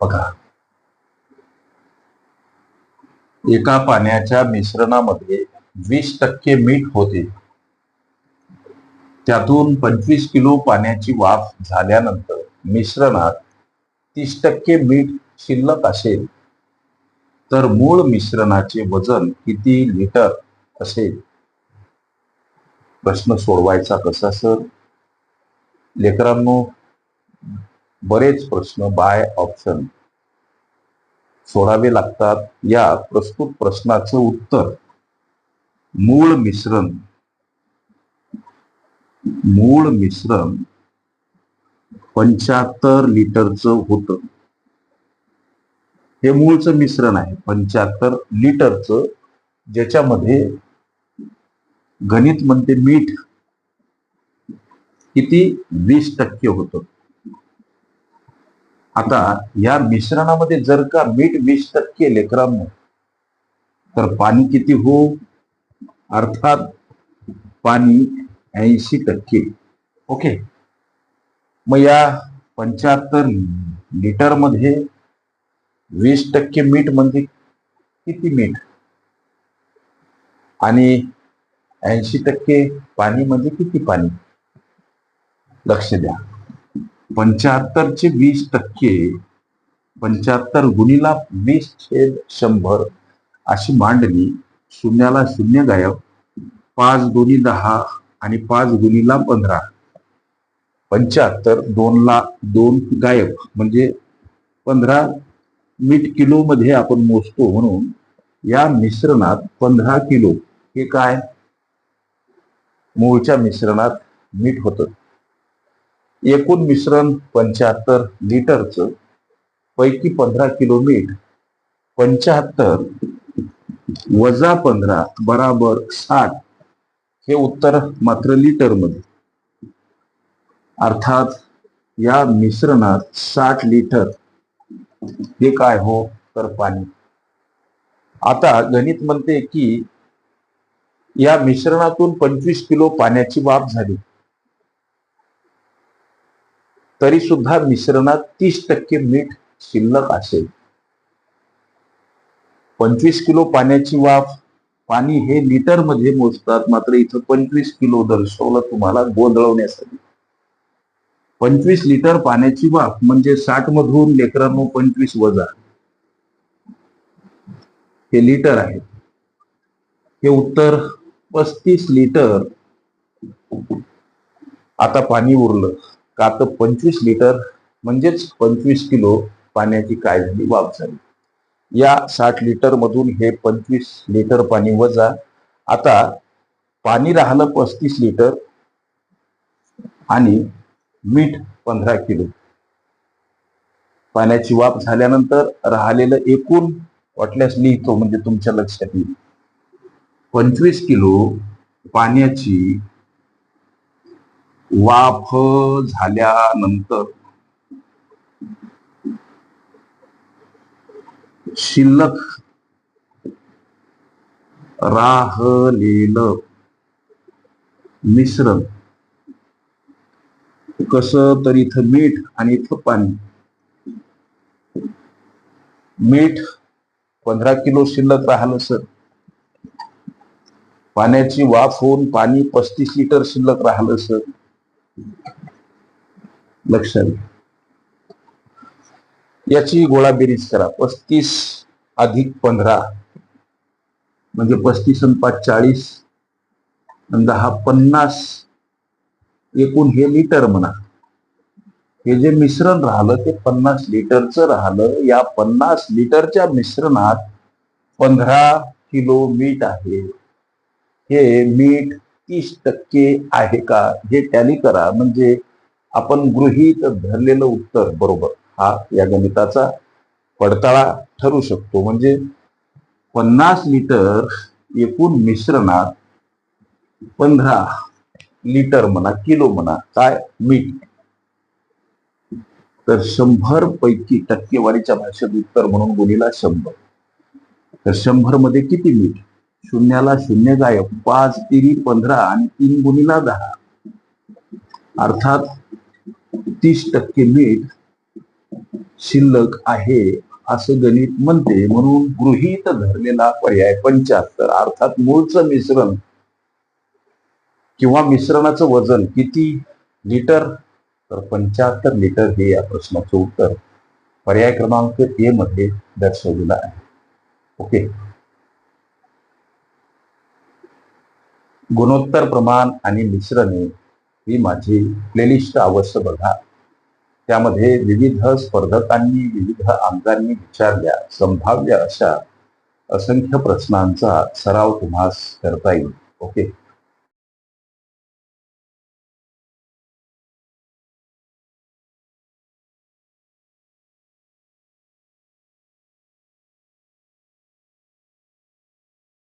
बघा. एका पाण्याच्या मिश्रणामध्ये वीस टक्के मीठ होते. त्यातून पंचवीस किलो पाण्याची वाफ झाल्यानंतर मिश्रणात तीस टक्के मीठ शिल्लक असेल तर मूळ मिश्रणाचे वजन किती लिटर असेल? प्रश्न सोडवायचा कसा सर? लेकरांनो बरेच प्रश्न बाय ऑप्शन सोडावे लागतात. या प्रस्तुत प्रश्नाचं उत्तर. मूळ मिश्रण. मूळ मिश्रण पंच्याहत्तर लिटरचं होत. हे मूळचं मिश्रण आहे. पंच्याहत्तर लिटरचं ज्याच्यामध्ये गणित म्हणते मीठ किती? वीस टक्के होतं. आता या मिश्रणामध्ये जर का मीठ वीस टक्के लेकरांनो तर पाणी किती हो? अर्थात पाणी ऐंशी टक्के. ओके? मग या पंच्याहत्तर लिटरमध्ये वीस टक्के मीठ म्हणजे किती मीठ? आणि ऐंशी टक्के पाणी म्हणजे किती पाणी? लक्ष द्या. पंच्याहत्तरचे वीस टक्के पंच्याहत्तर गुणीला वीस छेद शंभर अशी मांडणी शून्याला शून्य गायब पाच गुणी दहा आणि पाच गुणीला पंधरा. पंच्याहत्तर दोनला दोन गायब म्हणजे पंधरा मीठ किलो मध्ये आपण मोजतो म्हणून या मिश्रणात पंधरा किलो हे काय? मूळच्या मिश्रणात मीठ होतं. एकूण मिश्रण पंच्याहत्तर लिटरचं पैकी पंधरा किलो मीठ पंच्याहत्तर वजा पंधरा बराबर साठ हे उत्तर मात्र लिटरमध्ये अर्थात या मिश्रणात साठ लिटर हे काय हो? तर पाणी. आता गणित म्हणते की या मिश्रणातून पंचवीस किलो पाण्याची वाफ झाली. तरी सुद्धा मिश्रणात तीस टक्के मीठ शिल्लक असेल. पंचवीस किलो पाण्याची वाफ पाणी हे लिटरमध्ये मोजतात मात्र इथं पंचवीस किलो दर्शवलं तुम्हाला गोंधळवण्यासाठी. पंचवीस लिटर पाण्याची वाफ म्हणजे साठ मधून लेकरांनो पंचवीस वजा. हे लिटर आहे. हे उत्तर पस्तीस लिटर. आता पाणी उरलं. का तर पंचवीस लिटर म्हणजेच पंचवीस किलो पाण्याची काळजी वाफ झाली या साठ लिटर मधून हे पंचवीस लिटर पाणी वजा आता पाणी राहिलं पस्तीस लिटर आणि मीठ पंधरा किलो. पाण्याची वाफ झाल्यानंतर राहिलेलं एकूण वाटल्यास लिहितो म्हणजे तुमच्या लक्षात येईल. पंचवीस किलो पाण्याची वाफ झाल्यानंतर शिल्लक राहलेलं मिश्रण कस तर इथं मीठ आणि इथं पाणी. मीठ पंधरा किलो शिल्लक राहिलं सर. पाण्याची वाफ होऊन पाणी पस्तीस लिटर शिल्लक राहिलं सर. लक्षात याची याची गोळाबेरीज करा. पस्तीस अधिक पंधरा म्हणजे पस्तीस आणि पाच चाळीस दहा पन्नास एकूण हे लिटर म्हणा. हे जे मिश्रण राहिलं ते पन्नास लिटरचं राहिलं. या पन्नास लिटरच्या मिश्रणात पंधरा किलो मीठ आहे. हे मीठ तीस टक्के आहे का? हे टॅली करा. म्हणजे आपण गृहीत धरलेलं उत्तर बरोबर. हा या गणिताचा पडताळा ठरू शकतो. म्हणजे पन्नास लिटर एकूण मिश्रणात पंधरा लिटर म्हणा किलो म्हणा काय मीठ? तर शंभर पैकी टक्केवारीच्या भाषेत उत्तर म्हणून गुणीला शंभर. तर शंभरमध्ये किती मीठ? शून्याला शून्य गायब पाच तिरी पंधरा आणि तीन गुणीला दहा. अर्थात तीस टक्के मीठ शिल्लक आहे असं गणित म्हणते. म्हणून गृहीत धरलेला पर्याय पंच्याहत्तर. अर्थात मूळचं मिश्रण किंवा मिश्रणाचं वजन किती लिटर? तर पंच्याहत्तर लिटर हे या प्रश्नाचं उत्तर. पर्याय क्रमांक ए मध्ये दर्शवलेलं आहे. ओके. गुणोत्तर प्रमाण आणि मिश्रणे ही माझी प्लेलिस्ट अवश्य बघा. त्यामध्ये विविध स्पर्धकांनी विविध आमदारांनी विचारल्या संभाव्य अशा असंख्य प्रश्नांचा सराव तुम्हास करता येईल. ओके?